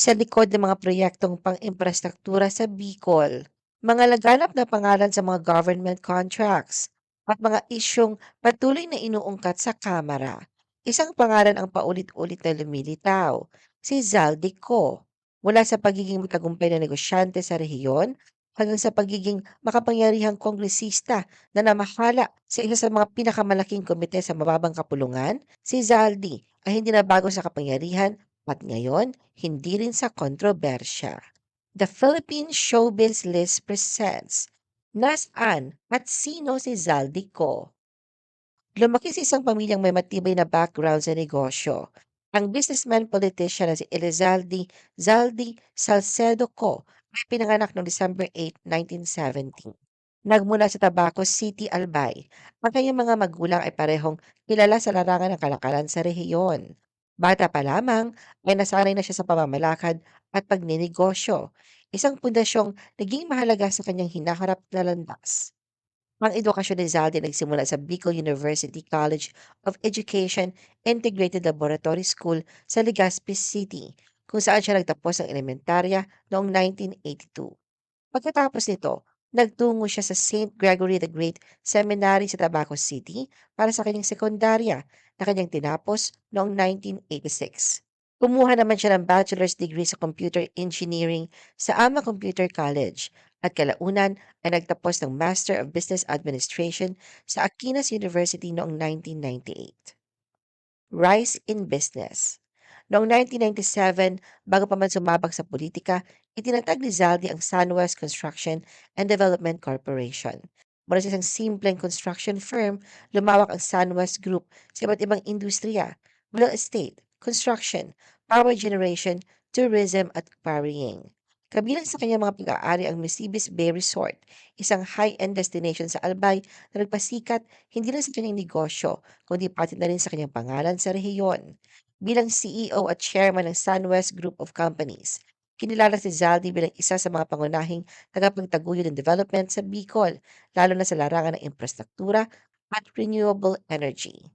sa likod ng mga proyektong pang-imprastruktura sa Bicol, mga laganap na pangalan sa mga government contracts, at mga isyong patuloy na inuungkat sa Kamara. Isang pangalan ang paulit-ulit na lumilitaw, si Zaldico. Mula sa pagiging matagumpay na negosyante sa rehiyon hanggang sa pagiging makapangyarihang kongresista na namahala sa isa sa mga pinakamalaking komite sa mababang kapulungan, si Zaldi ay hindi na bago sa kapangyarihan at ngayon, hindi rin sa kontrobersya. The Philippine Showbiz List presents Nasaan at Sino si Zaldico? Lumaki sa isang pamilyang may matibay na background sa negosyo. Ang businessman politician na si Elizalde Zaldi Salcedo Co. ay pinanganak noong December 8, 1970. Nagmula sa Tabaco City, Albay. Ang kanyang mga magulang ay parehong kilala sa larangan ng kalakalan sa rehiyon. Bata pa lamang ay nasanay na siya sa pamamalakad at pagninegosyo, isang pundasyong naging mahalaga sa kanyang hinaharap na landas. Ang edukasyon ni Zaldi nagsimula sa Bicol University College of Education Integrated Laboratory School sa Legazpi City, kung saan siya nagtapos ng elementarya noong 1982. Pagkatapos nito, nagtungo siya sa St. Gregory the Great Seminary sa Tabaco City para sa kanyang sekundarya na kanyang tinapos noong 1986. Kumuha naman siya ng bachelor's degree sa computer engineering sa AMA Computer College at kalaunan ay nagtapos ng Master of Business Administration sa Aquinas University noong 1998. Rise in Business Noong 1997, bago pa man sumabak sa politika, itinatag ni Zaldi ang Sunwest Construction and Development Corporation. Mula sa isang simpleng construction firm, lumawak ang Sunwest Group sa iba't ibang industriya, real estate, construction, power generation, tourism at quarrying. Kabilang sa kanyang mga pag-aari ang Misibis Bay Resort, isang high-end destination sa Albay na nagpasikat hindi lang sa kanyang negosyo, kundi pati na rin sa kanyang pangalan sa rehiyon. Bilang CEO at chairman ng Sunwest Group of Companies, kinilala si Zaldi bilang isa sa mga pangunahing tagapagtaguyod ng development sa Bicol, lalo na sa larangan ng infrastruktura at renewable energy.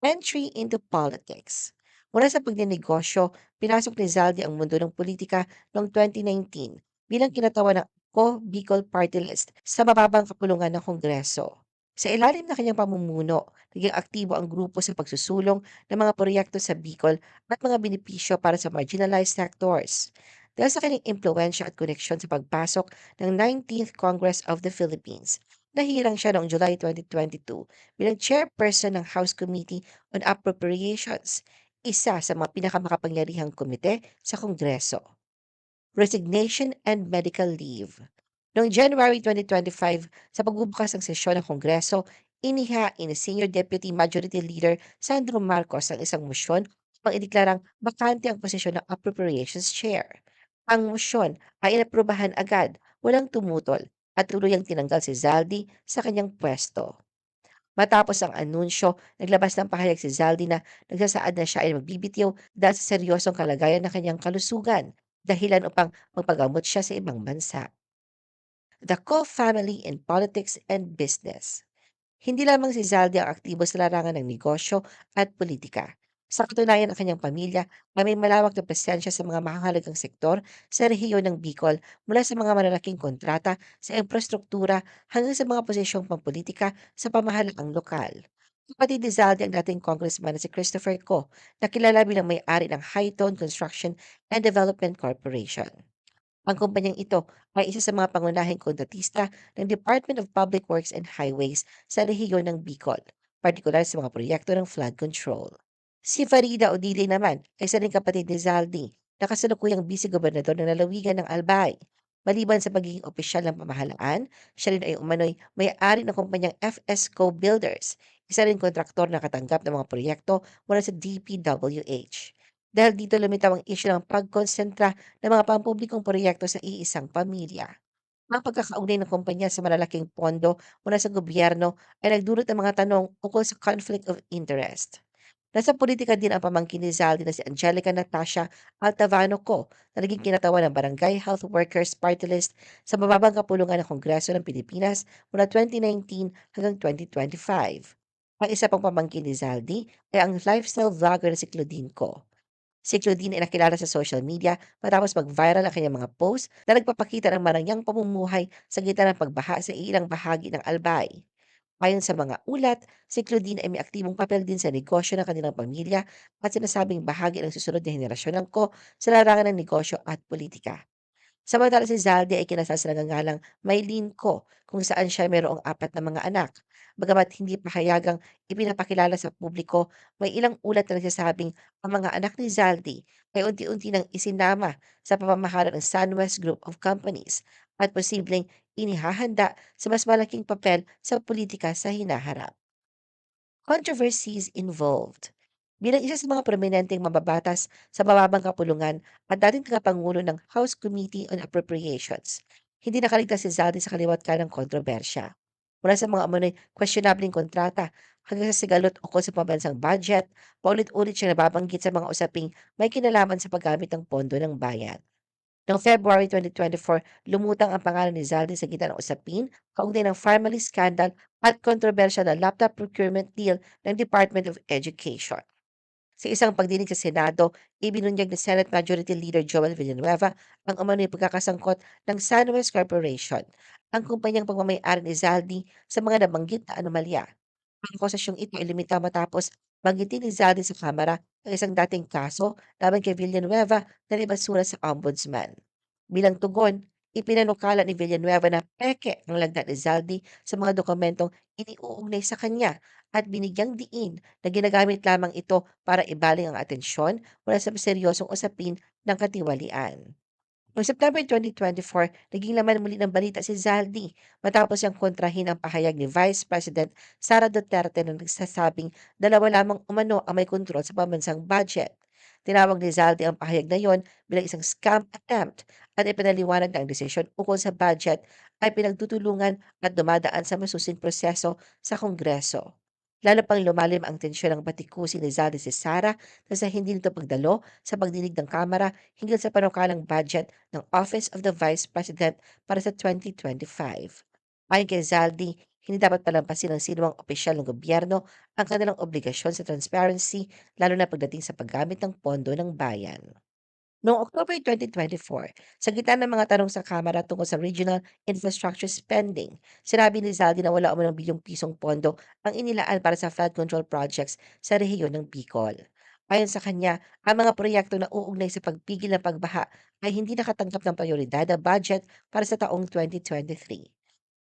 Entry into politics. Mula sa pagnenegosyo, pinasok ni Zaldi ang mundo ng politika noong 2019 bilang kinatawan ng Ako Bicol Party List sa mababang kapulungan ng Kongreso. Sa ilalim ng kanyang pamumuno, naging aktibo ang grupo sa pagsusulong ng mga proyekto sa Bicol at mga benepisyo para sa marginalized sectors. Dahil sa kanyang impluensya at koneksyon sa pagpasok ng 19th Congress of the Philippines, nahirang siya noong July 2022 bilang chairperson ng House Committee on Appropriations, isa sa mga pinakamakapangyarihang komite sa Kongreso. Resignation and Medical Leave Noong January 2025, sa pagbubukas ng sesyon ng Kongreso, inihain ni Senior Deputy Majority Leader Sandro Marcos ang isang mosyón upang ideklarang bakante ang posisyon ng Appropriations Chair. Ang mosyón ay inaprubahan agad, walang tumutol, at tuluyang tinanggal si Zaldi sa kanyang pwesto. Matapos ang anunsyo, naglabas ng pahayag si Zaldi na nagsasaad na siya ay magbibitiw dahil sa seryosong kalagayan ng kanyang kalusugan, dahilan upang magpagamot siya sa ibang bansa. The Co Family in Politics and Business Hindi lamang si Zaldi ang aktibo sa larangan ng negosyo at politika. Sa katunayan, ang kanyang pamilya ay may malawak na presensya sa mga mahalagang sektor sa rehiyon ng Bicol mula sa mga malalaking kontrata sa infrastruktura hanggang sa mga posisyong pampolitika sa pamahalaang lokal. Kapatid ni Zaldi ang dating congressman na si Christopher Co, na kilala bilang may-ari ng Hightone Construction and Development Corporation. Ang kumpanyang ito ay isa sa mga pangunahing kontratista ng Department of Public Works and Highways sa rehiyon ng Bicol, partikular sa mga proyekto ng flood control. Si Farida Odile naman ay isa ring kapatid ni Zaldi na kasalukuyang vice-gobernador ng lalawigan ng Albay. Maliban sa pagiging opisyal ng pamahalaan, siya rin ay umano'y may-ari ng kumpanyang FSCO Builders, isa ring kontraktor na katanggap ng mga proyekto mula sa DPWH. Dahil dito lumitaw ang isyu ng pagkonsentra ng mga pampublikong proyekto sa iisang pamilya. Ang pagkakaugnay ng kumpanya sa malalaking pondo mula sa gobyerno ay nagdulot ng mga tanong ukol sa conflict of interest. Nasa politika din ang pamangkin ni Zaldi na si Angelica Natasha Altavano Co na naging kinatawan ng Barangay Health Workers Party List sa mababang kapulungan ng Kongreso ng Pilipinas mula 2019 hanggang 2025. Ang isa pang pamangkin ni Zaldi ay ang lifestyle vlogger na si Claudine Co Si Claudine ay nakilala sa social media matapos mag-viral ang kanyang mga post na nagpapakita ng marangyang pamumuhay sa gitna ng pagbaha sa ilang bahagi ng Albay. Ayon sa mga ulat, si Claudine ay may aktibong papel din sa negosyo ng kanilang pamilya at sinasabing bahagi ng susunod na henerasyon ng ko sa larangan ng negosyo at politika. Samantala si Zaldi ay kinasal sa nagngangalang Maylin Ko kung saan siya mayroong apat na mga anak. Bagamat hindi pahayagang ipinapakilala sa publiko, may ilang ulat na nagsasabing ang mga anak ni Zaldi ay unti-unti nang isinama sa pamamahala ng SunWest Group of Companies at posibleng inihahanda sa mas malaking papel sa politika sa hinaharap. Controversies involved. Bilang isa sa mga prominenteng mababatas sa mababang kapulungan at dating tagapangulo ng House Committee on Appropriations, hindi nakaligtas si Zaldi sa kaliwat ka ng kontrobersya. Mula sa mga umano'y questionabling kontrata hanggang sa sigalot ukol sa pambansang budget, paulit-ulit siyang nababanggit sa mga usaping may kinalaman sa paggamit ng pondo ng bayan. Noong February 2024, lumutang ang pangalan ni Zaldi sa gitna ng usapin kaugnay ng family scandal at kontrobersyal na laptop procurement deal ng Department of Education. Sa isang pagdinig sa Senado, ibinunyag ni Senate Majority Leader Joel Villanueva ang umano'y pagkakasangkot ng SunWest Corporation, ang kumpanyang pagmamay-ari ni Zaldi sa mga nabanggit na anomalya. Ang akusasyong ito ay limita matapos banggitin ni Zaldi sa Kamara ang isang dating kaso laban kay Villanueva na naibasura sa Ombudsman. Bilang tugon, ipinanukala ni Villanueva na peke ang lagnat ni Zaldi sa mga dokumentong iniuugnay sa kanya at binigyang diin na ginagamit lamang ito para ibaling ang atensyon mula sa seryosong usapin ng katiwalian. Noong September 2024, naging laman muli ng balita si Zaldi matapos siyang kontrahin ang pahayag ni Vice President Sara Duterte na nagsasabing dalawa lamang umano ang may kontrol sa pambansang budget. Tinawag ni Zaldi ang pahayag na yon bilang isang scam attempt at ipinaliwanag na ang desisyon ukol sa budget ay pinagtutulungan at dumadaan sa masusing proseso sa Kongreso. Lalo pang lumalim ang tensyon ng batikusin ni Zaldi si Sara na sa hindi nito pagdalo sa pagdinig ng Kamara hinggil sa panukalang budget ng Office of the Vice President para sa 2025. Ayon kay Zaldi, hindi dapat palampasin ng sinumang opisyal ng gobyerno ang kanilang obligasyon sa transparency lalo na pagdating sa paggamit ng pondo ng bayan. Noong October 2024, sa gitna ng mga tanong sa Kamara tungkol sa regional infrastructure spending, sinabi ni Zaldi na wala umanong bilyong pisong pondo ang inilaan para sa flood control projects sa rehiyon ng Bicol. Ayon sa kanya, ang mga proyekto na uugnay sa pagpigil ng pagbaha ay hindi nakatanggap ng prioridad na budget para sa taong 2023.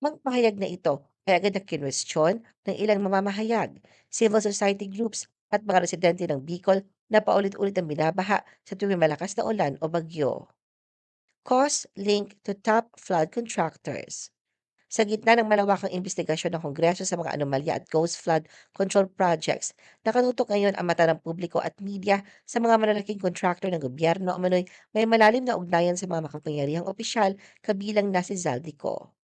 Ang pahayag na ito ay agad na kinwestiyon ng ilang mamamahayag, civil society groups at mga residente ng Bicol na paulit-ulit ang binabaha sa tuwing malakas na ulan o bagyo. Cost link to top flood contractors. Sa gitna ng malawakang investigasyon ng Kongreso sa mga anomalya at ghost flood control projects, nakatutok ngayon ang mata ng publiko at media sa mga malalaking kontraktor ng gobyerno umano'y may malalim na ugnayan sa mga makapangyarihang opisyal kabilang na si Zaldico.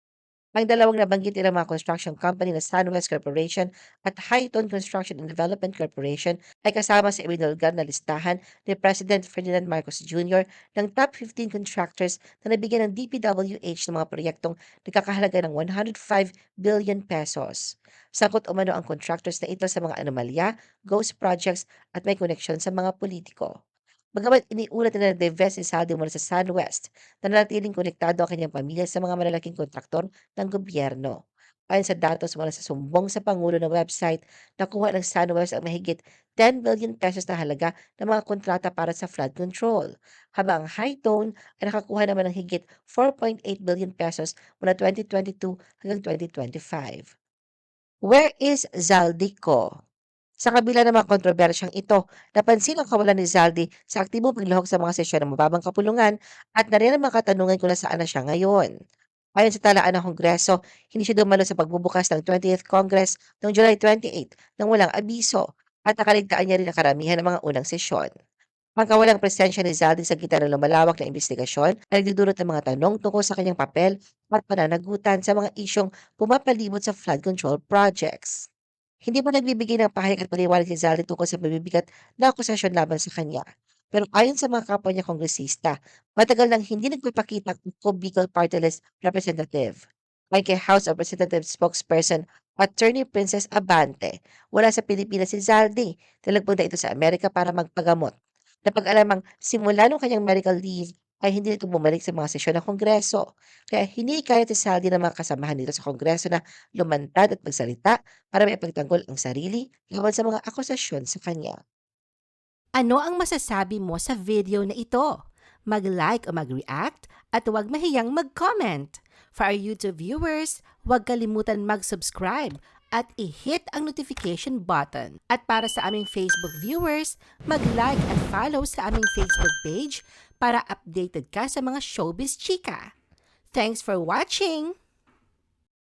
Ang dalawang nabanggit nilang mga construction company na SunWest Corporation at Highton Construction and Development Corporation ay kasama sa ibinulgar na listahan ni President Ferdinand Marcos Jr. ng top 15 contractors na nabigyan ng DPWH ng mga proyektong nagkakahalaga ng 105 billion pesos. Sakot umano ang contractors na ito sa mga anomalya, ghost projects at may koneksyon sa mga politiko. Bagamat iniulat na nag-divest si Saldi mula sa SunWest, nananatiling konektado ang kanyang pamilya sa mga malalaking kontraktor ng gobyerno. Ayon sa datos mula sa sumbong sa Pangulo na website, nakuha ng SunWest ang mahigit 10 billion pesos na halaga ng mga kontrata para sa flood control, habang ang Hightone ay nakakuha naman ng higit 4.8 billion pesos mula 2022 hanggang 2025. Where is Zaldico? Sa kabila ng mga kontrobersyang ito, napansin ang kawalan ni Zaldi sa aktibong paglahok sa mga sesyon ng mababang kapulungan at nariyan ang mga katanungan kung nasaan na siya ngayon. Ayon sa talaan ng Kongreso, hindi siya dumalo sa pagbubukas ng 20th Congress noong July 28 nang walang abiso at nakaligtaan niya rin ang karamihan ng mga unang sesyon. Ang kawalang presensya ni Zaldi sa gitna ng lumalawak na investigasyon ay nagdudulot ng mga tanong tungkol sa kanyang papel at pananagutan sa mga isyong pumapalibot sa flood control projects. Hindi pa nagbibigay ng pahayag at paliwanag si Zaldi tungkol sa mabibigat na akusasyon laban sa kanya. Pero ayon sa mga kapwa niya kongresista, matagal nang hindi nagpapakita ang Bicol Party List representative. Ayon kay House of Representatives spokesperson Attorney Princess Abante, wala sa Pilipinas si Zaldi. Talagpunta ito sa Amerika para magpagamot. Napag-alamang simula nung kanyang medical leave ay hindi nito bumalik sa mga sesyon ng Kongreso. Kaya hinikayat si Saldi ng mga kasamahan nito sa Kongreso na lumantad at magsalita para maipagtanggol ang sarili laban sa mga akusasyon sa kanya. Ano ang masasabi mo sa video na ito? Mag-like o mag-react at huwag mahiyang mag-comment. For our YouTube viewers, huwag kalimutan mag-subscribe at i-hit ang notification button. At para sa aming Facebook viewers, mag-like at follow sa aming Facebook page para updated ka sa mga showbiz chika. Thanks for watching!